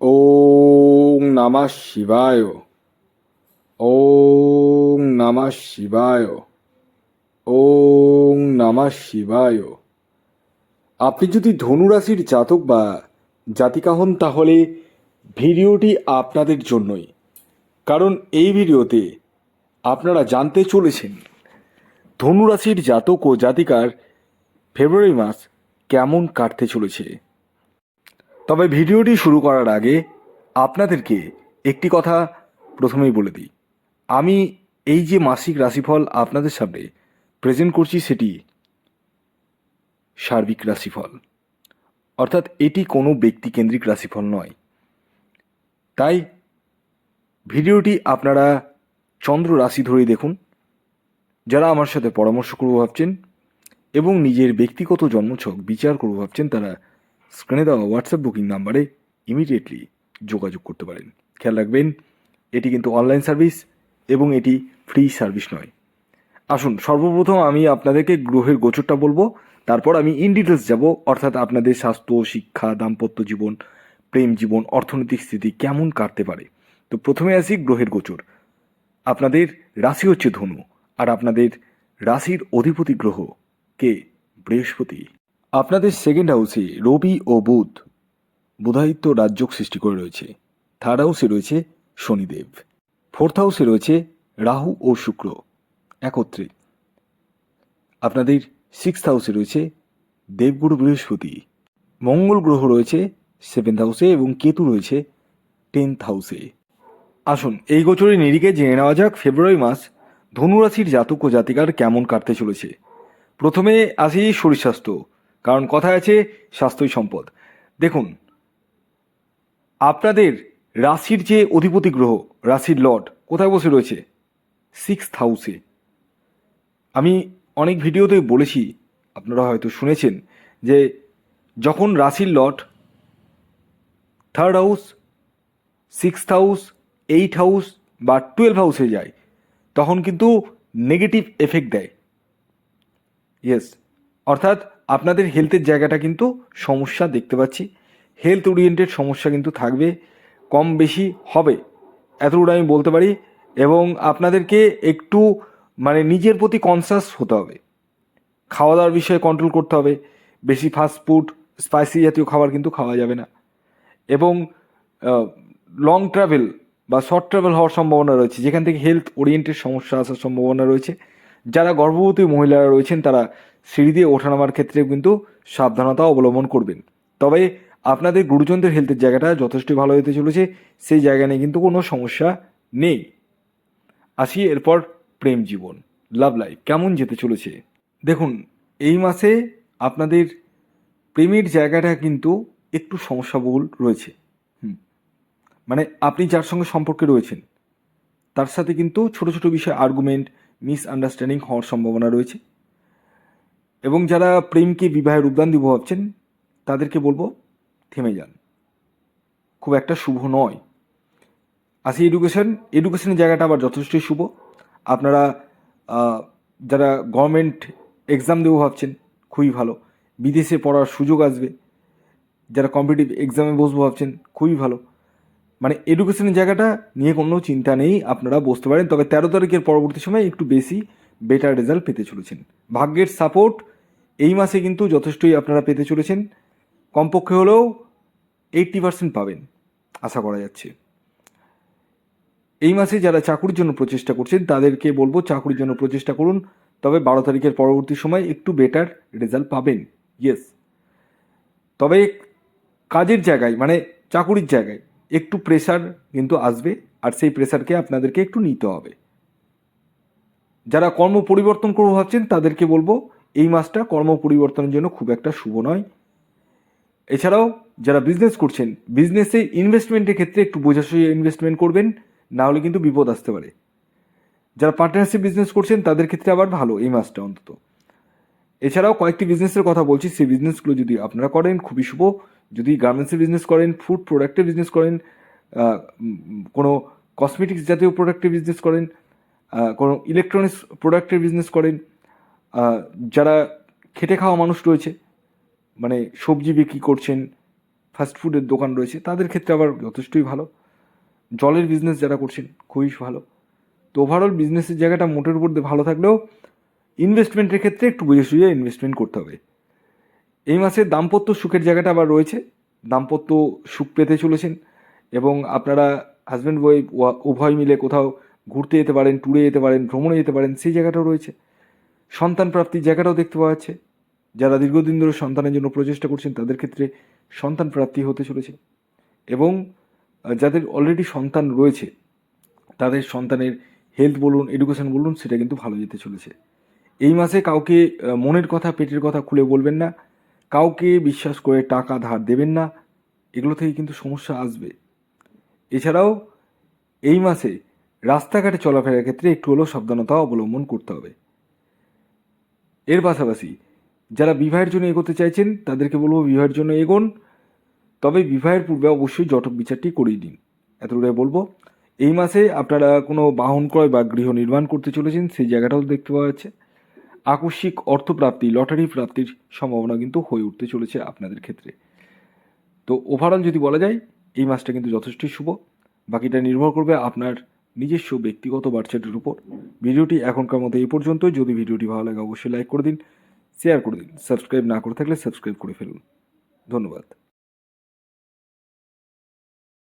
ওং নমঃ শিবায়। ওং নমঃ শিবায়। ওং নমঃ শিবায়। আপনি যদি ধনুরাশির জাতক বা জাতিকা হন তাহলে ভিডিওটি আপনাদের জন্যই। কারণ এই ভিডিওতে আপনারা জানতে চলেছেন ধনুরাশির জাতক ও জাতিকার ফেব্রুয়ারি মাস কেমন কাটতে চলেছে। তবে ভিডিওটি শুরু করার আগে আপনাদেরকে একটি কথা প্রথমেই বলে দিই। আমি এই যে মাসিক রাশিফল আপনাদের সামনে প্রেজেন্ট করছি সেটি সার্বিক রাশিফল। অর্থাৎ এটি কোনো ব্যক্তিকেন্দ্রিক রাশিফল নয়। তাই ভিডিওটি আপনারা চন্দ্র রাশি ধরে দেখুন, যারা আমার সাথে পরামর্শ করব ভাবছেন এবং নিজের ব্যক্তিগত জন্মছক বিচার করব ভাবছেন, তারা স্ক্রিনে দেওয়া হোয়াটসঅ্যাপ বুকিং নাম্বারে ইমিডিয়েটলি যোগাযোগ করতে পারেন। খেয়াল রাখবেন, এটি কিন্তু অনলাইন সার্ভিস এবং এটি ফ্রি সার্ভিস নয়। আসুন, সর্বপ্রথম আমি আপনাদেরকে গ্রহের গোচরটা বলব, তারপর আমি ইন ডিটেলস যাব, অর্থাৎ আপনাদের স্বাস্থ্য, শিক্ষা, দাম্পত্য জীবন, প্রেম জীবন, অর্থনৈতিক স্থিতি কেমন কাটতে পারে। তো প্রথমে আসি গ্রহের গোচর। আপনাদের রাশি হচ্ছে ধনু, আর আপনাদের রাশির অধিপতি গ্রহ কে? বৃহস্পতি। আপনাদের সেকেন্ড হাউসে রবি ও বুধ। বুধায়িত্ব রাজ্যক সৃষ্টি করে রয়েছে। থার্ড হাউসে রয়েছে শনিদেব। ফোর্থ হাউসে রয়েছে রাহু ও শুক্র একত্রে। আপনাদের সিক্সথ হাউসে রয়েছে দেবগুরু বৃহস্পতি। মঙ্গল গ্রহ রয়েছে সেভেন্থ হাউসে এবং কেতু রয়েছে টেন্থ হাউসে আসুন, এই গোচরের নিরিখে জেনে নেওয়া যাক ফেব্রুয়ারি মাস ধনুরাশির জাতক ও জাতিকার কেমন কাটতে চলেছে। প্রথমে আসি শরীর স্বাস্থ্য কারণ কথা আছে স্বাস্থ্যই সম্পদ। দেখুন, আপনাদের রাশির যে অধিপতি গ্রহ, রাশির লর্ড, কোথায় বসে রয়েছে? সিক্সথ হাউসে আমি অনেক ভিডিওতে বলেছি, আপনারা হয়তো শুনেছেন, যে যখন রাশির lord third house sixth house eight house বা টুয়েলভ হাউসে যায়, তখন কিন্তু নেগেটিভ এফেক্ট দেয়। ইয়েস অর্থাৎ আপনাদের হেলথের জায়গাটা কিন্তু সমস্যা দেখতে পাচ্ছি। হেলথ ওরিয়েন্টেড সমস্যা কিন্তু থাকবে, কম বেশি হবে এতটুকু আমি বলতে পারি। এবং আপনাদেরকে একটু মানে নিজের প্রতি কনসাস হতে হবে। খাওয়া দাওয়ার বিষয়ে কন্ট্রোল করতে হবে। বেশি ফাস্ট ফুড স্পাইসি জাতীয় খাবার কিন্তু খাওয়া যাবে না। এবং লং ট্রাভেল বা শর্ট ট্রাভেল হওয়ার সম্ভাবনা রয়েছে। যেখান থেকে হেলথ ওরিয়েন্টেড সমস্যা আসার সম্ভাবনা রয়েছে। যারা গর্ভবতী মহিলারা রয়েছেন, তারা সিঁড়ি দিয়ে ওঠানামার ক্ষেত্রে কিন্তু সাবধানতা অবলম্বন করবেন। তবে আপনাদের গুরুজনদের হেলথের জায়গাটা যথেষ্ট ভালো হতে চলেছে, সেই জায়গা নিয়ে কিন্তু কোনো সমস্যা নেই। আসি এরপর প্রেম জীবন লাভ লাইফ কেমন যেতে চলেছে? দেখুন, এই মাসে আপনাদের প্রেমের জায়গাটা কিন্তু একটু সমস্যাবহুল রয়েছে। মানে আপনি যার সঙ্গে সম্পর্কে রয়েছেন, তার সাথে কিন্তু ছোট ছোট বিষয় আর্গুমেন্ট মিস আন্ডারস্ট্যান্ডিং হওয়ার সম্ভাবনা রয়েছে। এবং যারা প্রেমকে বিবাহের উদ্যান দিব ভাবছেন, তাদেরকে বলব, থেমে যান। খুব একটা শুভ নয়। আসি এডুকেশন এডুকেশনের জায়গাটা আবার যথেষ্টই শুভ। আপনারা যারা গভর্নমেন্ট এক্সাম দেবো ভাবছেন, খুবই ভালো। বিদেশে পড়ার সুযোগ আসবে। যারা কম্পিটিটিভ এক্সামে বসবো ভাবছেন, খুবই ভালো। মানে এডুকেশনের জায়গাটা নিয়ে কোনো চিন্তা নেই, আপনারা বসতে পারেন। তবে তেরো তারিখের পরবর্তী সময় একটু বেশি বেটার রেজাল্ট পেতে চলেছেন। ভাগ্যের সাপোর্ট এই মাসে কিন্তু যথেষ্টই আপনারা পেতে চলেছেন। কমপক্ষে হলেও এইট্টি পার্সেন্ট পাবেন, আশা করা যাচ্ছে। এই মাসে যারা চাকুরির জন্য প্রচেষ্টা করছেন, তাদেরকে বলব চাকুরির জন্য প্রচেষ্টা করুন। তবে বারো তারিখের পরবর্তী সময় একটু বেটার রেজাল্ট পাবেন ইয়েস তবে কাজের জায়গায় মানে চাকুরির জায়গায় একটু প্রেশার কিন্তু আসবে আর সেই প্রেশারকে আপনাদেরকে একটু নিতে হবে। যারা কর্ম পরিবর্তন করব ভাবছেন, তাদেরকে বলব এই মাসটা কর্ম পরিবর্তনের জন্য খুব একটা শুভ নয়। এছাড়াও যারা বিজনেস করছেন বিজনেসে ইনভেস্টমেন্টের ক্ষেত্রে একটু বোঝাশুঝে ইনভেস্টমেন্ট করবেন, না হলে কিন্তু বিপদ আসতে পারে। যারা পার্টনারশিপ বিজনেস করছেন, তাদের ক্ষেত্রে আবার ভালো এই মাসটা অন্তত। এছাড়াও কয়েকটি বিজনেসের কথা বলছি, সেই বিজনেসগুলো যদি আপনারা করেন, খুবই শুভ। যদি গার্মেন্টসের বিজনেস করেন ফুড প্রোডাক্টের বিজনেস করেন কোনো কসমেটিক্স জাতীয় প্রোডাক্টের বিজনেস করেন কোনো ইলেকট্রনিক্স প্রোডাক্টের বিজনেস করেন যারা খেটে খাওয়া মানুষ রয়েছে মানে সবজি বিক্রি করছেন ফাস্টফুডের দোকান রয়েছে, তাদের ক্ষেত্রে আবার যথেষ্টই ভালো। জলের বিজনেস যারা করছেন, খুবই ভালো। তো ওভারঅল বিজনেসের জায়গাটা মোটের উপর ভালো থাকলেও ইনভেস্টমেন্টের ক্ষেত্রে একটু বুঝে সুঝে ইনভেস্টমেন্ট করতে হবে। এই মাসে দাম্পত্য সুখের জায়গাটা আবার রয়েছে। দাম্পত্য সুখ পেতে চলেছেন এবং আপনারা হাজব্যান্ড ওয়াইফ উভয় মিলে কোথাও ঘুরতে যেতে পারেন ট্যুরে যেতে পারেন, ভ্রমণে যেতে পারেন, সেই জায়গাটাও রয়েছে। সন্তান প্রাপ্তির জায়গাটাও দেখতে পাওয়া যাচ্ছে। যারা দীর্ঘদিন ধরে সন্তানের জন্য প্রচেষ্টা করছেন, তাদের ক্ষেত্রে সন্তান প্রাপ্তি হতে চলেছে এবং যাদের অলরেডি সন্তান রয়েছে, তাদের সন্তানের হেলথ বলুন এডুকেশন বলুন, সেটা কিন্তু ভালো যেতে চলেছে। এই মাসে কাউকে মনের কথা, পেটের কথা খুলে বলবেন না। কাউকে বিশ্বাস করে টাকা ধার দেবেন না, এগুলো থেকে কিন্তু সমস্যা আসবে। এছাড়াও এই মাসে রাস্তাঘাটে চলাফেরার ক্ষেত্রে একটু হলেও সাবধানতা অবলম্বন করতে হবে। এর পাশাপাশি যারা বিবাহের জন্য এগোতে চাইছেন, তাদেরকে বলব বিবাহের জন্য এগোন, তবে বিবাহের পূর্বে অবশ্যই জটক বিচারটি করিয়ে দিন। এতটাই বলব। এই মাসে আপনারা কোনো বাহন ক্রয় বা গৃহ নির্মাণ করতে চলেছেন, সেই জায়গাটাও দেখতে পাওয়া যাচ্ছে। আকস্মিক অর্থপ্রাপ্তি, লটারি প্রাপ্তির সম্ভাবনা কিন্তু হয়ে উঠতে চলেছে আপনাদের ক্ষেত্রে। তো ওভারঅল যদি বলা যায়, এই মাসটা কিন্তু যথেষ্টই শুভ। বাকিটা নির্ভর করবে আপনার নিজস্ব ব্যক্তিগত বার্চাটের উপর। ভিডিওটি এখনকার মতো এই পর্যন্ত। যদি ভিডিওটি ভালো লাগে, অবশ্যই লাইক করে দিন শেয়ার করে দিন। সাবস্ক্রাইব না করে থাকলে সাবস্ক্রাইব করে ফেলুন। ধন্যবাদ।